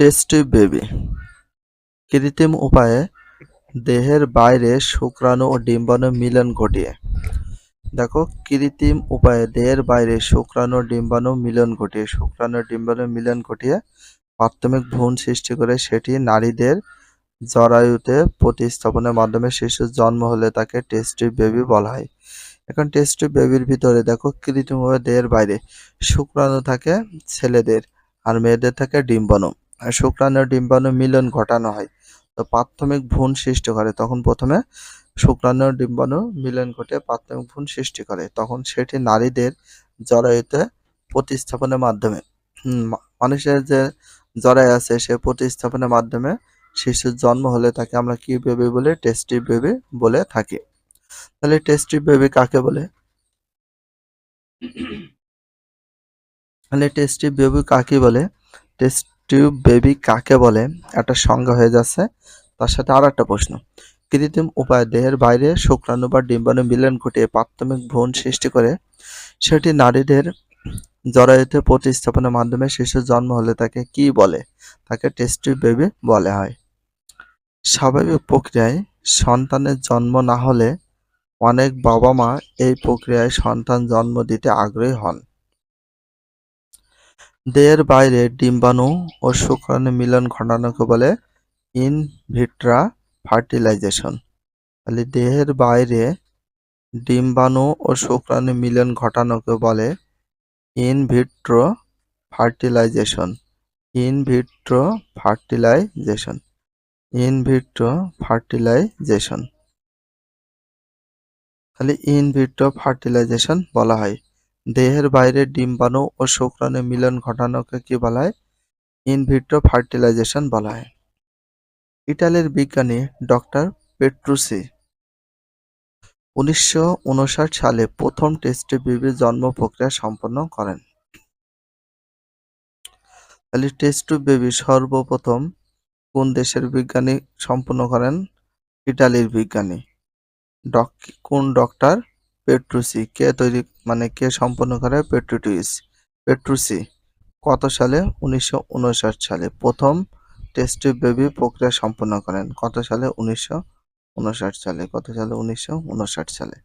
Tasty baby. কৃত্রিম উপায়ে দেহের বাইরে শুক্রাণু ও ডিম্বাণু মিলন ঘটিয়ে। দেখো, কৃত্রিম উপায়ে দেহের বাইরে শুক্রাণু ডিম্বাণু মিলন ঘটিয়ে। শুক্রাণু ডিম্বাণু মিলন ঘটিয়ে প্রাথমিক ভ্রূণ সৃষ্টি করে সেটি নারীদের জরায়ুতে প্রতিস্থাপনের মাধ্যমে শিশুর জন্ম হলে তাকে টেস্টি বেবি বলা হয়। এখন টেস্টি বেবির ভিতরে দেখো কৃত্রিমভাবে দেহের বাইরে শুক্রাণু থাকে ছেলেদের আর মেয়েদের থাকে ডিম্বাণু। শুক্রাণু ডিম্বাণু মিলন ঘটানো হয়। তো প্রাথমিক ভ্রূণ সৃষ্টি করে, তখন প্রথমে শুক্রাণু ডিম্বাণু মিলন ঘটে, প্রাথমিক ভ্রূণ সৃষ্টি করে। তখন সেটি নারীদের জরায়ুতে প্রতিস্থাপনের মাধ্যমে মানুষের যে জরায়ু আছে, সে প্রতিস্থাপনের মাধ্যমে শিশুর জন্ম হলে তাকে আমরা কি বেবি বলে? টেস্টি বেবি বলে থাকি। তাহলে টেস্টি বেবি কাকে বলে? তাহলে টেস্টি বেবি কাকে বলে? টেস্টি বেবি কাকে বলে? একটা সংজ্ঞা হয়ে যাচ্ছে। তার সাথে আর একটা প্রশ্ন। কৃত্রিম উপায়ে দেহের বাইরে শুক্রাণু বা ডিম্বাণু মিলন ঘটিয়ে প্রাথমিক ভ্রূণ সৃষ্টি করে, সেটি নারীদের জরায়ুতে প্রতিস্থাপনের মাধ্যমে শিশুর জন্ম হলে তাকে কি বলে? তাকে টেস্টি বেবি বলা হয়। স্বাভাবিক প্রক্রিয়ায় সন্তানের জন্ম না হলে অনেক বাবা মা এই প্রক্রিয়ায় সন্তান জন্ম দিতে আগ্রহী হন। দেহের বাইরে ডিম্বাণু ও শুক্রাণু মিলন ঘটানোকে বলে ইন ভিট্রা ফার্টিলাইজেশন। তাহলে দেহের বাইরে ডিম্বাণু ও শুক্রাণু মিলন ঘটানোকে বলে in vitro fertilisation. In vitro fertilisation. In vitro fertilisation. তাহলে ইন ভিট্রো ফার্টিলাইজেশন বলা হয়। দেহের বাইরে ডিম্বাণু ও শুক্রাণু মিলন ঘটানোকে কি বলা হয় ইন ভিট্রো ফার্টিলাইজেশন বলা হয় ইটালির বিজ্ঞানী ডক্টর পেট্রুসি উনিশশো উনষাট সালে প্রথম টেস্টে বেবির জন্ম প্রক্রিয়া সম্পন্ন করেন। তাহলে টেস্ট টু বেবি সর্বপ্রথম কোন দেশের বিজ্ঞানী সম্পন্ন করেন? ইটালির বিজ্ঞানী। কোন ডক্টর পেট্রুসি? কে তৈরি মানে কে সম্পন্ন করে পেট্রুটুইস পেট্রুসি, কত সালে? উনিশশো উনষাট সালে। প্রথম টেস্ট বেবি প্রক্রিয়া সম্পন্ন করেন। কত সালে? উনিশশো উনষাট সালে। কত সালে? উনিশশো উনষাট সালে।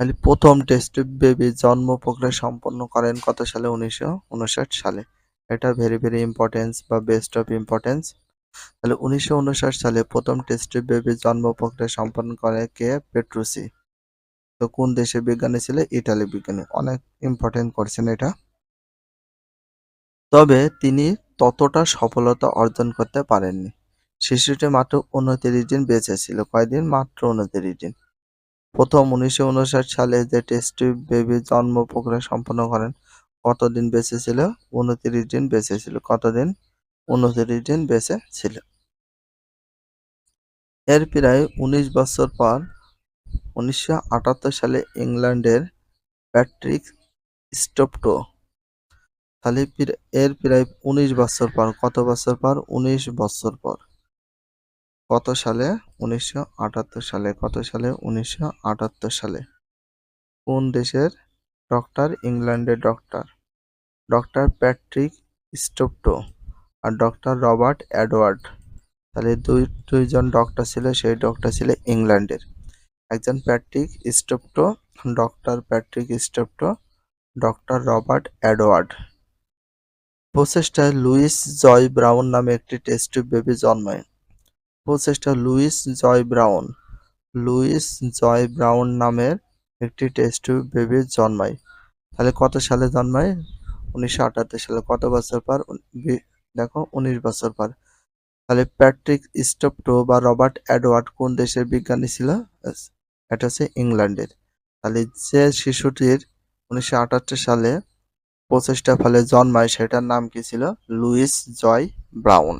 তাহলে প্রথম টেস্ট বেবি জন্ম প্রক্রিয়া সম্পন্ন করেন কত সালে? উনিশশো উনষাট সালে। এটা ভেরি ভেরি ইম্পর্টেন্স বা বেস্ট অফ ইম্পর্টেন্স তাহলে উনিশশো উনষাট সালে প্রথম টেস্ট বেবি জন্ম প্রক্রিয়া সম্পন্ন করে কে? পেট্রুসি। তো কোন দেশের বিজ্ঞানী ছিল? ইটালি বিজ্ঞানী। অনেক ইম্পর্টেন্ট করছেন এটা। তবে তিনি ততটা সফলতা অর্জন করতে পারেননি। শিশুটি মাত্র উনত্রিশ দিন বেঁচে ছিল, কয়দিন? মাত্র উনত্রিশ দিন। প্রথম উনিশশো উনষাট সালে যে টেস্ট বেবি জন্ম প্রক্রিয়া সম্পন্ন করেন, কতদিন বেঁচে ছিল? উনত্রিশ দিন বেঁচে ছিল। কতদিন? উনত্রিশ দিন বেঁচে ছিল। এর প্রায় উনিশ বছর পর উনিশশো আটাত্তর সালে ইংল্যান্ডের প্যাট্রিক স্টোপটো। তাহলে এর প্রায় উনিশ বছর পর, কত বছর পর? উনিশ বছর পর। কত সালে? উনিশশো আটাত্তর সালে। কত সালে? উনিশশো আটাত্তর সালে। কোন দেশের ডক্টর? ইংল্যান্ডের ডক্টর। ডক্টর প্যাট্রিক স্টোপটো আর ডক্টর রবার্ট অ্যাডওয়ার্ড তাহলে দুই, দুইজন ডক্টর ছিল, সেই ডক্টর ছিল ইংল্যান্ডের। একজন Patrick Steptoe, doctor Patrick Steptoe, doctor Robert Edward প্রচেষ্টায় লুইস জয় ব্রাউন নামে একটি টেস্ট বেবি জন্মায়। প্রচেষ্টা Louise Joy Brown, Louise Joy Brown নামের একটি টেস্ট বেবি জন্মায়। তাহলে কত সালে জন্মায়? উনিশশো আটাত্তর সালে। কত বছর পর? দেখো, উনিশ বছর পর। তাহলে প্যাট্রিক স্টোপটো বা রবার্ট অ্যাডওয়ার্ড কোন দেশের বিজ্ঞানী ছিল? এটা হচ্ছে ইংল্যান্ডের। তাহলে যে শিশুটির উনিশশো আটাত্তর সালে প্রচেষ্টা ফলে জন্মায়, সেটার নাম কি ছিল? Louise Joy Brown.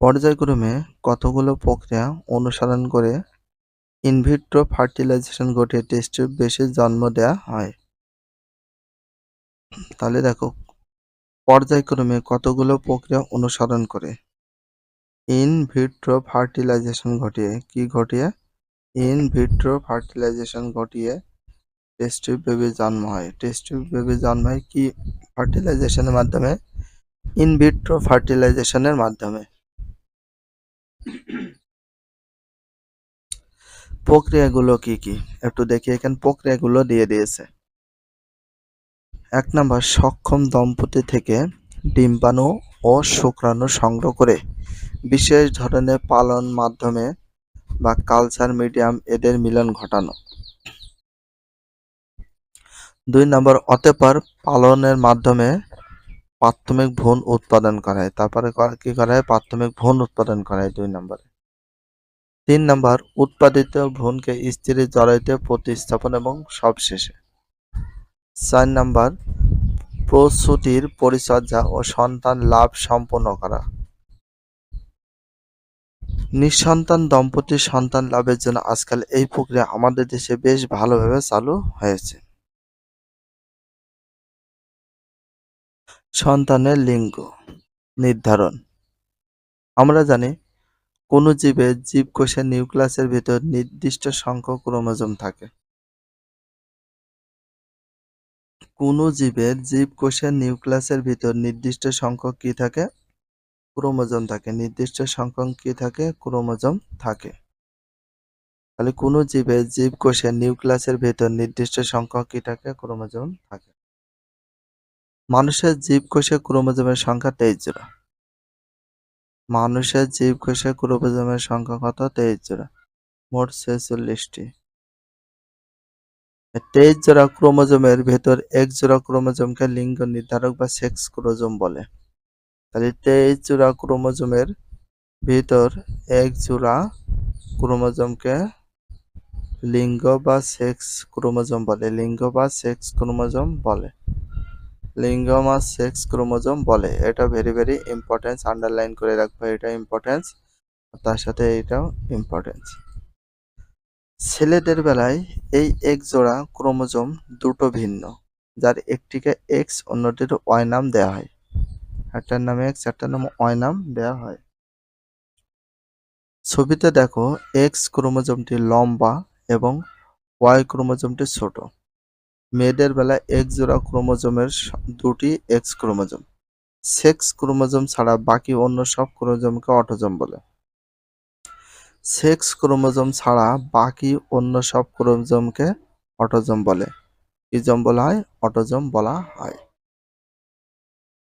পর্যায়ক্রমে কতগুলো প্রক্রিয়া অনুসরণ করে ইনভিট্রো ফার্টিলাইজেশন ঘটিয়ে টেস্ট বেশি জন্ম দেয়া হয়? তাহলে দেখো, পর্যায়ক্রমে কতগুলো প্রক্রিয়া অনুসরণ করে? ইন ভিট্রো ফার্টিলাইজেশন ঘটিয়ে। কি ঘটিয়ে? ইন ভিট্রো ফার্টিলাইজেশন ঘটিয়ে টেস্ট বেবি জন্ম হয়। টেস্ট বেবি জন্ম হয় কি ফার্টিলাইজেশনের মাধ্যমে? ইনভিট্রো ফার্টিলাইজেশনের মাধ্যমে। প্রক্রিয়াগুলো কি কি? একটু দেখি, এখানে প্রক্রিয়াগুলো দিয়ে দিয়েছে। এক নম্বর, সক্ষম দম্পতি থেকে ডিম্বাণু ও শুক্রাণু সংগ্রহ করে বিশেষ ধরনের পালন মাধ্যমে বা কালচার মিডিয়াম এদের মিলন ঘটানো। দুই নম্বর অতঃপর পালনের মাধ্যমে প্রাথমিক ভ্রূণ উৎপাদন করা হয় তারপরে কি করা হয়? প্রাথমিক ভ্রূণ উৎপাদন করা হয় দুই নম্বরে। তিন নম্বর, উৎপাদিত ভ্রূণকে স্ত্রীর জরায়ুতে প্রতিস্থাপন এবং সবশেষে। চার নম্বর, প্রসূতির পরিচর্যা ও সন্তান লাভ সম্পন্ন করা। নিঃসন্তান দম্পতির সন্তান লাভের জন্য আজকাল এই প্রক্রিয়া আমাদের দেশে বেশ ভালোভাবে চালু হয়েছে। সন্তানের লিঙ্গ নির্ধারণ। আমরা জানি, কোন জীবের জীবকোষের নিউক্লিয়াসের ভিতর নির্দিষ্ট সংখ্যক ক্রোমোজোম থাকে। কোন জীবের জীবকোষের নিউক্লিয়াসের ভিতর নির্দিষ্ট সংখ্যক কি থাকে? ক্রোমোজোম থাকে, নির্দিষ্ট সংখ্যক কি থাকে? ক্রোমোজোম থাকে। তাহলে কোন জীবের জীবকোষের নিউক্লিয়াসের ভিতর নির্দিষ্ট সংখ্যক কি থাকে? ক্রোমোজোম থাকে। মানুষের জীবকোষে ক্রোমোজোমের সংখ্যা তেইশ জোড়া। মানুষের জীবকোষে ক্রোমোজোমের সংখ্যা কত? তেইশ জোড়া। মোট ছেচল্লিশটি। তেইশ জোড়া ক্রোমোজোমের ভেতর এক জোড়া ক্রোমোজোমকে লিঙ্গ নির্ধারক বা সেক্স ক্রোমোজোম বলে। তাহলে তেইশ জোড়া ক্রোমোজোমের ভিতর এক জোড়া ক্রোমোজোমকে লিঙ্গ বা সেক্স ক্রোমোজোম বলে, লিঙ্গ বা সেক্স ক্রোমোজোম বলে। লিঙ্গ বা সেক্স ক্রোমোজোম বলে, এটা ভেরি ভেরি ইম্পর্টেন্স আন্ডারলাইন করে রাখব, এটা ইম্পর্টেন্স তার সাথে এটাও ইম্পর্টেন্স ছেলেদের বেলায় এই এক জোড়া ক্রোমোজোম দুটো ভিন্ন, যার একটিকে এক্স অন্যটির ওয়াই নাম দেওয়া হয়। একটার নামে এক্স একটার নাম ওয়াই নাম দেওয়া হয়। ছবিতে দেখো এক্স ক্রোমোজোমটি লম্বা এবং ওয়াই ক্রোমোজোমটি ছোট। মেয়েদের বেলায় এক জোড়া ক্রোমোজোমের দুটি এক্স ক্রোমোজোম। সেক্স ক্রোমোজোম ছাড়া বাকি অন্য সব ক্রোমোজোমকে অটোজোম বলে। সেক্স ক্রোমোজোম ছাড়া বাকি অন্য সব ক্রোমোজোমকে অটোজোম বলে। কি জম বলা হয়? অটোজোম বলা হয়।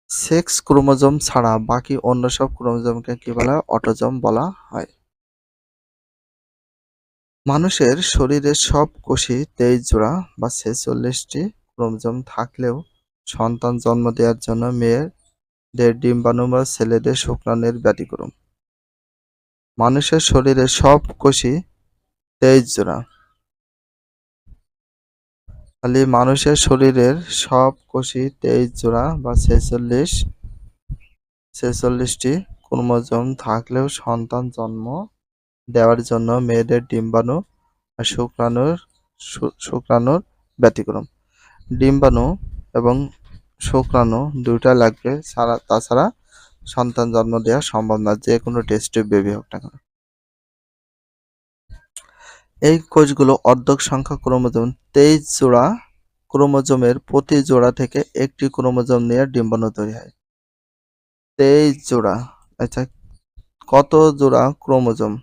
সেক্স ক্রোমোজোম ছাড়া বাকি অন্য সব ক্রোমোজোমকে কি বলা, অটোজোম বলা হয়। মানুষের শরীরের সব কোষই তেইশ জোড়া বা ছেচল্লিশটি ক্রোমোজোম থাকলেও সন্তান জন্ম দেওয়ার জন্য মেয়েদের ডিম্বাণু বা ছেলেদের শুক্রাণুর ব্যতিক্রম। মানুষের শরীরের সব কোষই তেইশ জোড়া। খালি মানুষের শরীরের সব কোষই তেইশ জোড়া বা ছেচল্লিশ, ছেচল্লিশটি ক্রোমোজোম থাকলেও সন্তান জন্ম দেওয়ার জন্য মেয়েদের ডিম্বাণু আর শুক্রাণুর শুক্রাণুর ব্যতিক্রম। ডিম্বাণু এবং শুক্রাণু দুইটা লাগবে ছাড়া তাছাড়া সন্তান জন্ম দেওয়া সম্ভব না, যে কোনো টেস্ট বেবি হোক না কেন। এই কোষগুলো অর্ধক সংখ্যা ক্রোমোজোম, তেইশ জোড়া ক্রোমোজোমের প্রতি জোড়া থেকে একটি ক্রোমোজোম নিয়ে ডিম্বাণু তৈরি হয়। তেইশ জোড়া আচ্ছা কত জোড়া ক্রোমোজোম?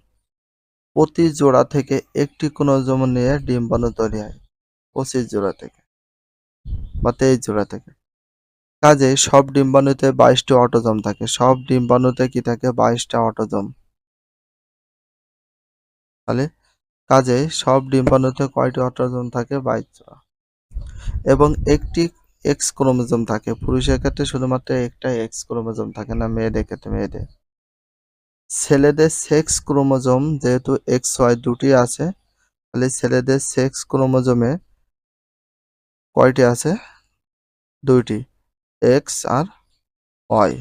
প্রতি জোড়া থেকে একটি ক্রোমোজোম নিয়ে ডিম্বাণু তৈরি হয়, পঁচিশ জোড়া থেকে বা তেইশ জোড়া থেকে। কাজে সব ডিম্বাণুতে বাইশটি অটোজোম থাকে, সব ডিম্বাণুতে কি থাকে? বাইশটা অটোজোম। তাহলে কাজে সব ডিম্বাণুতে কয়টি অটোজোম থাকে? বাইশ জোড়া এবং একটি এক্স ক্রোমোজোম থাকে। পুরুষের ক্ষেত্রে শুধুমাত্র একটা এক্স ক্রোমোজোম থাকে না, মেয়েদের ক্ষেত্রে মেয়েদের। ছেলেদের সেক্স ক্রোমোজোম যেহেতু এক্স ওয়াই দুটি আছে, তাহলে ছেলেদের সেক্স ক্রোমোজোমে কয়টি আছে? দুইটি। এক্স আর ওয়াই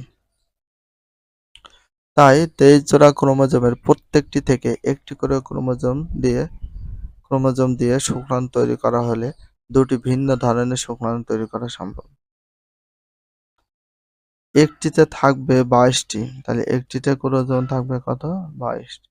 তাই তেইশ জোড়া ক্রোমোজোমের প্রত্যেকটি থেকে একটি করে ক্রোমোজোম দিয়ে ক্রোমোজোম দিয়ে শুক্রাণু তৈরি করা হলে দুটি ভিন্ন ধরনের শুক্রাণু তৈরি করা সম্ভব। একটিতে থাকবে বাইশটি, তাহলে একটিতে ক্রোমোজোম থাকবে কত? বাইশটি